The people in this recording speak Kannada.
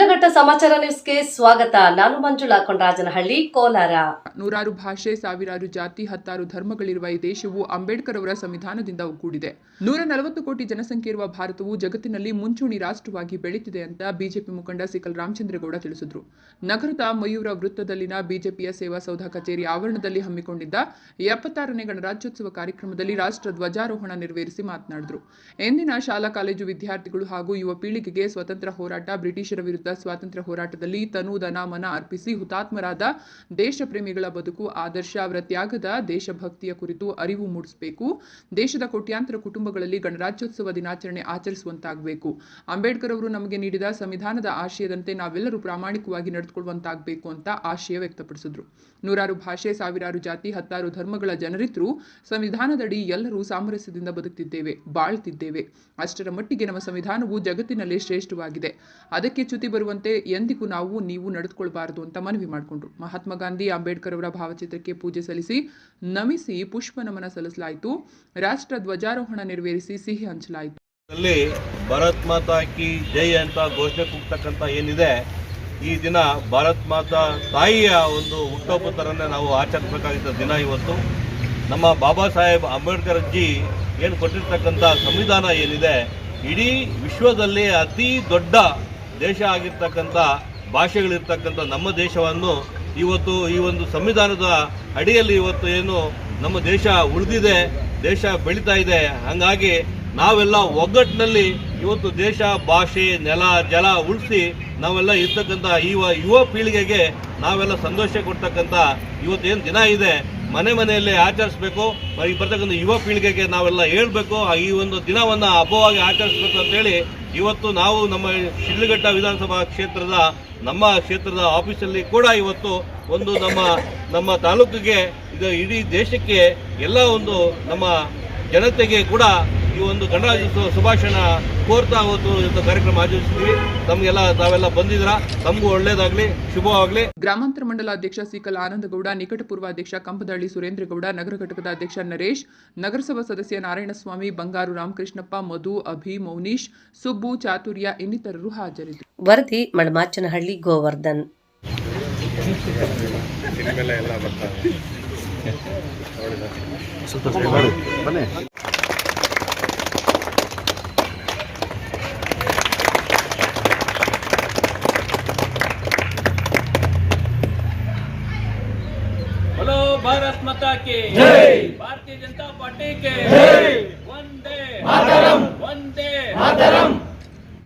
ಸಮಾಚಾರ ನ್ಯೂಸ್ಗೆ ಸ್ವಾಗತ. ನಾನು ಮಂಜುಳಾ ಕೊಂಡರಾಜನಹಳ್ಳಿ, ಕೋಲಾರ. ನೂರಾರು ಭಾಷೆ, ಸಾವಿರಾರು ಜಾತಿ, ಹತ್ತಾರು ಧರ್ಮಗಳಿರುವ ಈ ದೇಶವು ಅಂಬೇಡ್ಕರ್ ಅವರ ಸಂವಿಧಾನದಿಂದ ಒಗ್ಗೂಡಿದೆ. ನೂರ ನಲವತ್ತು ಕೋಟಿ ಜನಸಂಖ್ಯೆ ಇರುವ ಭಾರತವು ಜಗತ್ತಿನಲ್ಲಿ ಮುಂಚೂಣಿ ರಾಷ್ಟ್ರವಾಗಿ ಬೆಳೀತಿದೆ ಅಂತ ಬಿಜೆಪಿ ಮುಖಂಡ ಸಿಕಲ್ ರಾಮಚಂದ್ರೇಗೌಡ ತಿಳಿಸಿದರು. ನಗರದ ಮಯೂರ ವೃತ್ತದಲ್ಲಿನ ಬಿಜೆಪಿಯ ಸೇವಾ ಸೌಧ ಕಚೇರಿ ಆವರಣದಲ್ಲಿ ಹಮ್ಮಿಕೊಂಡಿದ್ದ ಎಪ್ಪತ್ತಾರನೇ ಗಣರಾಜ್ಯೋತ್ಸವ ಕಾರ್ಯಕ್ರಮದಲ್ಲಿ ರಾಷ್ಟ್ರ ಧ್ವಜಾರೋಹಣ ನೆರವೇರಿಸಿ ಮಾತನಾಡಿದರು. ಎಂದಿನ ಶಾಲಾ, ಕಾಲೇಜು ವಿದ್ಯಾರ್ಥಿಗಳು ಹಾಗೂ ಯುವ ಪೀಳಿಗೆಗೆ ಸ್ವತಂತ್ರ ಹೋರಾಟ ಬ್ರಿಟಿಷರ ವಿರುದ್ಧ ಸ್ವಾತಂತ್ರ್ಯ ಹೋರಾಟದಲ್ಲಿ ತನು ದನ ಮನ ಅರ್ಪಿಸಿ ಹುತಾತ್ಮರಾದ ದೇಶ ಪ್ರೇಮಿಗಳ ಬದುಕು, ಆದರ್ಶ ಅವರ ತ್ಯಾಗದ ದೇಶಭಕ್ತಿಯ ಕುರಿತು ಅರಿವು ಮೂಡಿಸಬೇಕು. ದೇಶದ ಕೋಟ್ಯಾಂತರ ಕುಟುಂಬಗಳಲ್ಲಿ ಗಣರಾಜ್ಯೋತ್ಸವ ದಿನಾಚರಣೆ ಆಚರಿಸುವಂತಾಗಬೇಕು. ಅಂಬೇಡ್ಕರ್ ಅವರು ನಮಗೆ ನೀಡಿದ ಸಂವಿಧಾನದ ಆಶಯದಂತೆ ನಾವೆಲ್ಲರೂ ಪ್ರಾಮಾಣಿಕವಾಗಿ ನಡೆದುಕೊಳ್ಳುವಂತಾಗಬೇಕು ಅಂತ ಆಶಯ ವ್ಯಕ್ತಪಡಿಸಿದ್ರು. ನೂರಾರು ಭಾಷೆ, ಸಾವಿರಾರು ಜಾತಿ, ಹತ್ತಾರು ಧರ್ಮಗಳ ಜನರಿದ್ರು ಸಂವಿಧಾನದಡಿ ಎಲ್ಲರೂ ಸಾಮರಸ್ಯದಿಂದ ಬದುಕ್ತಿದ್ದೇವೆ, ಬಾಳ್ತಿದ್ದೇವೆ. ಅಷ್ಟರ ಮಟ್ಟಿಗೆ ನಮ್ಮ ಸಂವಿಧಾನವು ಜಗತ್ತಿನಲ್ಲೇ ಶ್ರೇಷ್ಠವಾಗಿದೆ. ಅದಕ್ಕೆ ಚ್ಯುತಿ ಬರುವಂತೆ ಎಂದಿಗೂ ನಾವು ನೀವು ನಡೆದುಕೊಳ್ಬಾರದು ಅಂತ ಮನವಿ ಮಾಡಿಕೊಂಡ್ರು. ಮಹಾತ್ಮ ಗಾಂಧಿ ಅಂಬೇಡ್ಕರ್ ಅವರ ಭಾವಚಿತ್ರಕ್ಕೆ ಪೂಜೆ ಸಲ್ಲಿಸಿ ನಮಿಸಿ ಪುಷ್ಪ ನಮನ ಸಲ್ಲಿಸಲಾಯಿತು. ರಾಷ್ಟ್ರ ಧ್ವಜಾರೋಹಣ ನೆರವೇರಿಸಿ ಸಿಹಿ ಹಂಚಲಾಯಿತು. ಅಲ್ಲಿ ಭಾರತ್ ಮಾತಾ ಕಿ ಜೈ ಅಂತ ಘೋಷಣೆ ಕೂಗ್ತಕ್ಕಂಥ ಏನಿದೆ, ಈ ದಿನ ಭಾರತ್ ಮಾತಾ ತಾಯಿಯ ಒಂದು ಹುಟ್ಟೊಬ್ಬ ಥರನೇ ನಾವು ಆಚರಿಸಬೇಕಾಗಿದ್ದ ದಿನ ಇವತ್ತು. ನಮ್ಮ ಬಾಬಾ ಸಾಹೇಬ್ ಅಂಬೇಡ್ಕರ್ ಜಿ ಏನು ಕೊಟ್ಟಿರ್ತಕ್ಕಂಥ ಸಂವಿಧಾನ ಏನಿದೆ, ಇಡೀ ವಿಶ್ವದಲ್ಲಿ ಅತಿ ದೊಡ್ಡ ದೇಶ ಆಗಿರ್ತಕ್ಕಂಥ ಭಾಷೆಗಳಿರ್ತಕ್ಕಂಥ ನಮ್ಮ ದೇಶವನ್ನು ಇವತ್ತು ಈ ಒಂದು ಸಂವಿಧಾನದ ಅಡಿಯಲ್ಲಿ ಇವತ್ತು ಏನು ನಮ್ಮ ದೇಶ ಉಳಿದಿದೆ, ದೇಶ ಬೆಳೀತಾ ಇದೆ. ಹಾಗಾಗಿ ನಾವೆಲ್ಲ ಒಗ್ಗಟ್ಟಿನಲ್ಲಿ ಇವತ್ತು ದೇಶ, ಭಾಷೆ, ನೆಲ, ಜಲ ಉಳಿಸಿ ನಾವೆಲ್ಲ ಇರ್ತಕ್ಕಂಥ ಯುವ ಯುವ ಪೀಳಿಗೆಗೆ ನಾವೆಲ್ಲ ಸಂತೋಷ ಕೊಡ್ತಕ್ಕಂಥ ಏನು ದಿನ ಇದೆ, ಮನೆ ಮನೆಯಲ್ಲೇ ಆಚರಿಸ್ಬೇಕು. ಈಗ ಬರ್ತಕ್ಕಂಥ ಯುವ ಪೀಳಿಗೆಗೆ ನಾವೆಲ್ಲ ಹೇಳಬೇಕು ಈ ಒಂದು ದಿನವನ್ನು ಹಬ್ಬವಾಗಿ ಆಚರಿಸ್ಬೇಕು ಅಂತೇಳಿ ಇವತ್ತು ನಾವು ನಮ್ಮ ಶಿಡ್ಲಘಟ್ಟ ವಿಧಾನಸಭಾ ಕ್ಷೇತ್ರದ, ನಮ್ಮ ಕ್ಷೇತ್ರದ ಆಫೀಸಲ್ಲಿ ಕೂಡ ಇವತ್ತು ಒಂದು ನಮ್ಮ ನಮ್ಮ ತಾಲೂಕಿಗೆ, ಇದು ಇಡೀ ದೇಶಕ್ಕೆ ಎಲ್ಲ ಒಂದು ನಮ್ಮ ಜನತೆಗೆ ಕೂಡ ಈ ಒಂದು ಗಣರಾಜ್ಯೋತ್ಸವ ಸುಭಾಷಣ ಕೋರ್ತಾ ಅವತ್ತು ಇವತ್ತು ಕಾರ್ಯಕ್ರಮ ಆಚರಿಸ್ತೀವಿ ತಮಗೆಲ್ಲ ತಾವೆಲ್ಲ ಬಂದಿದ್ರ ತಮಗೂ ಒಳ್ಳೇದಾಗ್ಲಿ ಶುಭವಾಗ್ಲಿ. ಗ್ರಾಮಾಂತರ ಮಂಡಲ ಅಧ್ಯಕ್ಷ ಸಿಕಲ್ ಆನಂದಗೌಡ ನಿಕಟಪೂರ್ವ ಅಧ್ಯಕ್ಷ ಕಂಪದಳ್ಳಿ ಸುರೇಂದ್ರಗೌಡ ನಗರ ಘಟಕದ ಅಧ್ಯಕ್ಷ ನರೇಶ್ ನಗರಸಭಾ ಸದಸ್ಯ ನಾರಾಯಣಸ್ವಾಮಿ ಬಂಗಾರು ರಾಮಕೃಷ್ಣಪ್ಪ ಮಧು ಅಭಿ ಮೌನೀಶ್ ಸುಬ್ಬು ಚಾತುರ್ಯ ಇನ್ನಿತರರು ಹಾಜರಿದ್ದರು. ವರದಿ ಮಳಮಾಚನಹಳ್ಳಿ ಗೋವರ್ಧನ್. बोलो भारत माता के। भारतीय जनता पार्टी के। वंदे। मातरम। वंदे। मातरम।